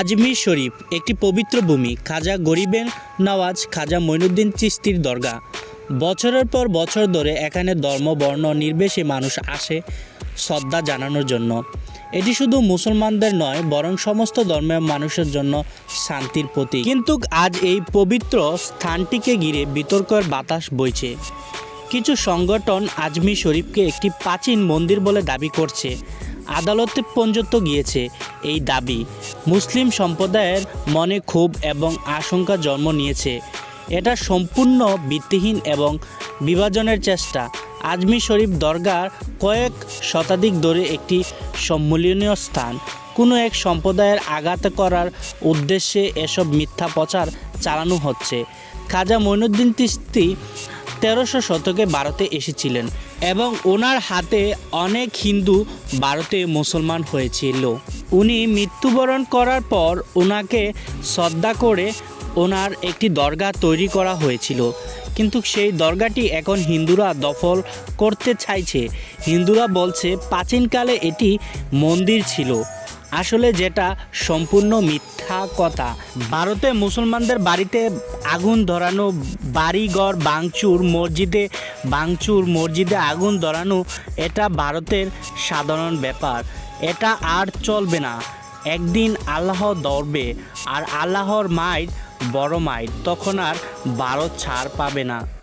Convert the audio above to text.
আজমির শরীফ, একটি পবিত্র ভূমি, খাজা গরিবের নওয়াজ, খাজা মঈনুদ্দিন চিস্তির দরগা। বছরের পর বছর ধরে এখানে ধর্ম, বর্ণ নির্বেশে মানুষ আসে শ্রদ্ধা জানানোর জন্য। এটি শুধু মুসলমানদের নয়, বরং সমস্ত ধর্মের মানুষের জন্য শান্তির প্রতীক। কিন্তু আজ এই পবিত্র স্থানটিকে ঘিরে বিতর্কের বাতাস বইছে। কিছু সংগঠন আজমি শরীফকে একটি প্রাচীন মন্দির বলে দাবি করছে। আদালতে পর্যন্ত গিয়েছে এই দাবি। মুসলিম সম্প্রদায়ের মনে ক্ষোভ এবং আশঙ্কা জন্ম নিয়েছে। এটা সম্পূর্ণ ভিত্তিহীন এবং বিভাজনের চেষ্টা। আজমি শরীফ দরগার কয়েক শতাধিক ধরে একটি সম্মিলনীয় স্থান। কোনো এক সম্প্রদায়ের আঘাত করার উদ্দেশ্যে এসব মিথ্যা প্রচার চালানো হচ্ছে। খাজা মঈনুদ্দিন তিস্তি তেরোশো শতকে ভারতে এসেছিলেন। এবং ওনার হাতে অনেক হিন্দু ভারতে মুসলমান হয়েছিল। উনি মৃত্যুবরণ করার পর ওনাকে শ্রদ্ধা করে ওনার একটি দরগা তৈরি করা হয়েছিল। কিন্তু সেই দরগাটি এখন হিন্দুরা দখল করতে চাইছে। হিন্দুরা বলছে প্রাচীনকালে এটি মন্দির ছিল। আসলে যেটা সম্পূর্ণ মিথ্যা কথা। ভারতে মুসলমানদের বাড়িতে আগুন ধরানো, বাড়িঘর বাংচুর মসজিদে বাংচুর মসজিদে আগুন ধরানো, এটা ভারতের সাধারণ ব্যাপার। এটা আর চলবে না। একদিন আল্লাহ দৌড়বে আর আল্লাহর মায়ের বড় মায়ের, তখন আর ভারত ছাড় পাবে না।